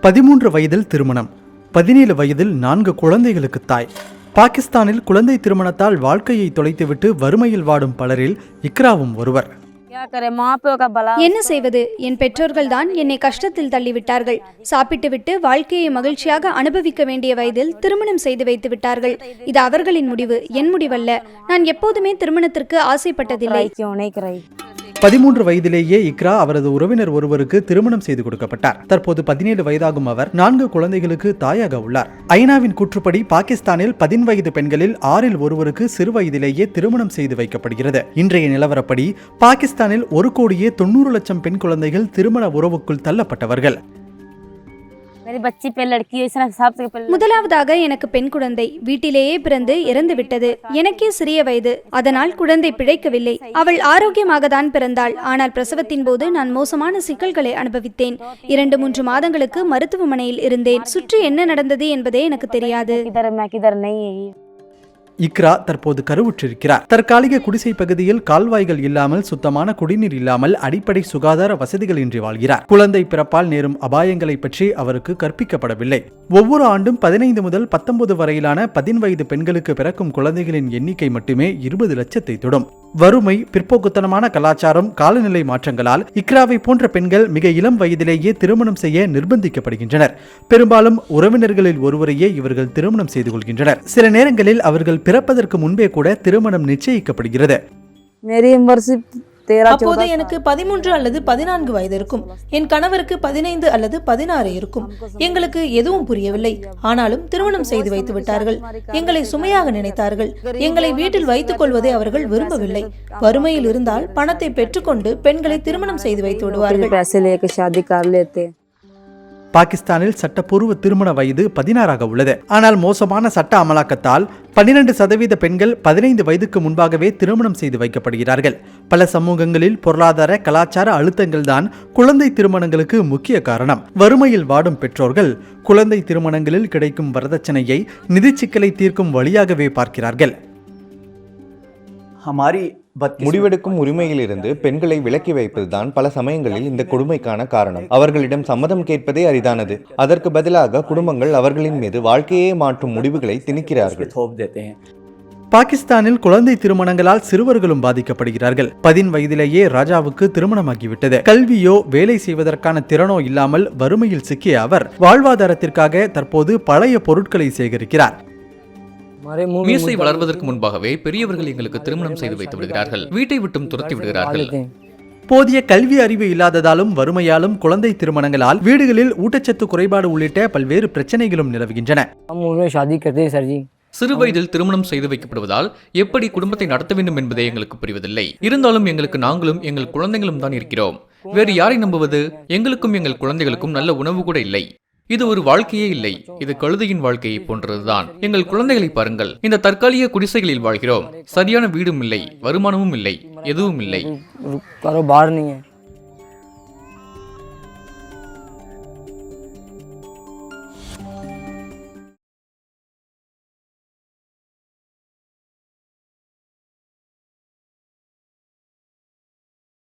பதிமூன்று வயதில் திருமணம் பதினேழு வயதில் நான்கு குழந்தைகளுக்கு தாய். பாகிஸ்தானில் குழந்தை திருமணத்தால் வாழ்க்கையை தொலைத்துவிட்டு வறுமையில் வாடும் பலரில் இக்ராவும் ஒருவர். என்ன செய்வது? என் பெற்றோர்கள் தான் என்னை கஷ்டத்தில் தள்ளிவிட்டார்கள். சாப்பிட்டுவிட்டு வாழ்க்கையை மகிழ்ச்சியாக அனுபவிக்க வேண்டிய வயதில் திருமணம் செய்து வைத்து விட்டார்கள். இது அவர்களின் முடிவு என் முடிவல்ல. நான் எப்போதுமே திருமணத்திற்கு ஆசைப்பட்டதில்லை. பதிமூன்று வயதிலேயே இக்ரா அவரது உறவினர் ஒருவருக்கு திருமணம் செய்து கொடுக்கப்பட்டார். தற்போது பதினேழு வயதாகும் அவர் நான்கு குழந்தைகளுக்கு தாயாக உள்ளார். ஐநாவின் கூற்றுப்படி பாகிஸ்தானில் பதின் பெண்களில் ஆறில் ஒருவருக்கு சிறு வயதிலேயே திருமணம் செய்து வைக்கப்படுகிறது. இன்றைய நிலவரப்படி பாகிஸ்தானில் ஒரு கோடியே தொண்ணூறு லட்சம் பெண் குழந்தைகள் திருமண உறவுக்குள் தள்ளப்பட்டவர்கள். बच्ची पे लड़की है इसने हिसाब से पहले முதலாவதாக எனக்கு பெண் குழந்தை வீட்டிலேயே பிறந்து இறந்து விட்டது எனக்கே சிறிய வயது அதனால் குழந்தை பிழைக்கவில்லை அவள் ஆரோக்கியமாக தான் பிறந்தாள் ஆனால் பிரசவத்தின் போது நான் மோசமான சிக்கல்களை அனுபவித்தேன் இரண்டு மூன்று மாதங்களுக்கு மருத்துவமனையில் இருந்தேன் சுற்றி என்ன நடந்தது என்பதே எனக்கு தெரியாது இக்ரா தற்போது கருவுற்றிருக்கிறார். தற்காலிக குடிசை பகுதியில் கால்வாய்கள் இல்லாமல் சுத்தமான குடிநீர் இல்லாமல் அடிப்படை சுகாதார வசதிகள் இன்றி வாழ்கிறார். குழந்தை பிறப்பால் நேரும் அபாயங்களை பற்றி அவருக்கு கற்பிக்கப்படவில்லை. ஒவ்வொரு ஆண்டும் பதினைந்து முதல் பத்தொன்பது வரையிலான பதின் வயது பெண்களுக்கு பிறக்கும் குழந்தைகளின் எண்ணிக்கை மட்டுமே இருபது லட்சத்தை தொடும். வறுமை பிற்போக்குத்தனமான கலாச்சாரம் காலநிலை மாற்றங்களால் இக்ராவை போன்ற பெண்கள் மிக இளம் வயதிலேயே திருமணம் செய்ய நிர்பந்திக்கப்படுகின்றனர். பெரும்பாலும் உறவினர்களில் ஒருவரையே இவர்கள் திருமணம் செய்து கொள்கின்றனர். சில நேரங்களில் அவர்கள் பிறப்பதற்கு முன்பே கூட திருமணம் நிச்சயிக்கப்படுகிறது. நிறைய வருஷம் அப்போது எனக்கு பதிமூன்று அல்லது பதினான்கு வயது இருக்கும் என் கணவருக்கு பதினைந்து அல்லது பதினாறு இருக்கும். எங்களுக்கு எதுவும் புரியவில்லை. ஆனாலும் திருமணம் செய்து வைத்து விட்டார்கள். எங்களை சுமையாக நினைத்தார்கள். எங்களை வீட்டில் வைத்துக் கொள்வதை அவர்கள் விரும்பவில்லை. வறுமையில் இருந்தால் பணத்தை பெற்றுக்கொண்டு பெண்களை திருமணம் செய்து வைத்து விடுவார்கள். பாகிஸ்தானில் சட்டப்பூர்வ திருமண வயது பதினாறாக உள்ளது ஆனால் மோசமான சட்ட அமலாக்கத்தால் பன்னிரண்டு சதவீத பெண்கள் பதினைந்து வயதுக்கு முன்பாகவே திருமணம் செய்து வைக்கப்படுகிறார்கள் பல சமூகங்களில் பொருளாதார கலாச்சார அழுத்தங்கள்தான் குழந்தை திருமணங்களுக்கு முக்கிய காரணம் வறுமையில் வாடும் பெற்றோர்கள் குழந்தை திருமணங்களில் கிடைக்கும் வரதட்சணையை நிதிச் சிக்கலை தீர்க்கும் வழியாகவே பார்க்கிறார்கள் हमारी बदकिस्मती முடிவெடுக்கும் உரிமையில் இருந்து பெண்களை விலக்கி வைப்பதுதான் பல சமயங்களில் இந்த கொடுமைக்கான காரணம். அவர்களிடம் சம்மதம் கேட்பதே அரிதானது. அதற்கு பதிலாக குடும்பங்கள் அவர்களின் மீது வாழ்க்கையே மாற்றும் முடிவுகளை திணிக்கிறார்கள். பாகிஸ்தானில் குழந்தை திருமணங்களால் சிறுவர்களும் பாதிக்கப்படுகிறார்கள். பதின் வயதிலேயே ராஜாவுக்கு திருமணமாகிவிட்டது. கல்வியோ வேலை செய்வதற்கான திறனோ இல்லாமல் வறுமையில் சிக்கிய அவர் வாழ்வாதாரத்திற்காக தற்போது பழைய பொருட்களை சேகரிக்கிறார். மீசை வளர்வதற்கு முன்பாகவே பெரியவர்கள் எங்களுக்கு திருமணம் செய்து வைத்து விடுகிறார்கள் வீட்டை விட்டும் துரத்தி விடுகிறார்கள். போதிய கல்வி அறிவு இல்லாததாலும் வறுமையாலும் குழந்தை திருமணங்களால் வீடுகளில் ஊட்டச்சத்து குறைபாடு உள்ளிட்ட பல்வேறு பிரச்சனைகளும் நிலவுகின்றன. சிறு வயதில் திருமணம் செய்து வைக்கப்படுவதால் எப்படி குடும்பத்தை நடத்த வேண்டும் என்பதே எங்களுக்கு புரிவதில்லை. இருந்தாலும் எங்களுக்கு நாங்களும் எங்கள் குழந்தைகளும் தான் இருக்கிறோம். வேறு யாரை நம்புவது? எங்களுக்கும் எங்கள் குழந்தைகளுக்கும் நல்ல உணவு கூட இல்லை. இது ஒரு வாழ்க்கையே இல்லை இது கழுதையின் வாழ்க்கையை போன்றதுதான் எங்கள் குழந்தைகளை பாருங்கள் இந்த தற்காலிக குடிசைகளில் வாழ்கிறோம் சரியான வீடும் இல்லை வருமானமும் இல்லை எதுவும் இல்லை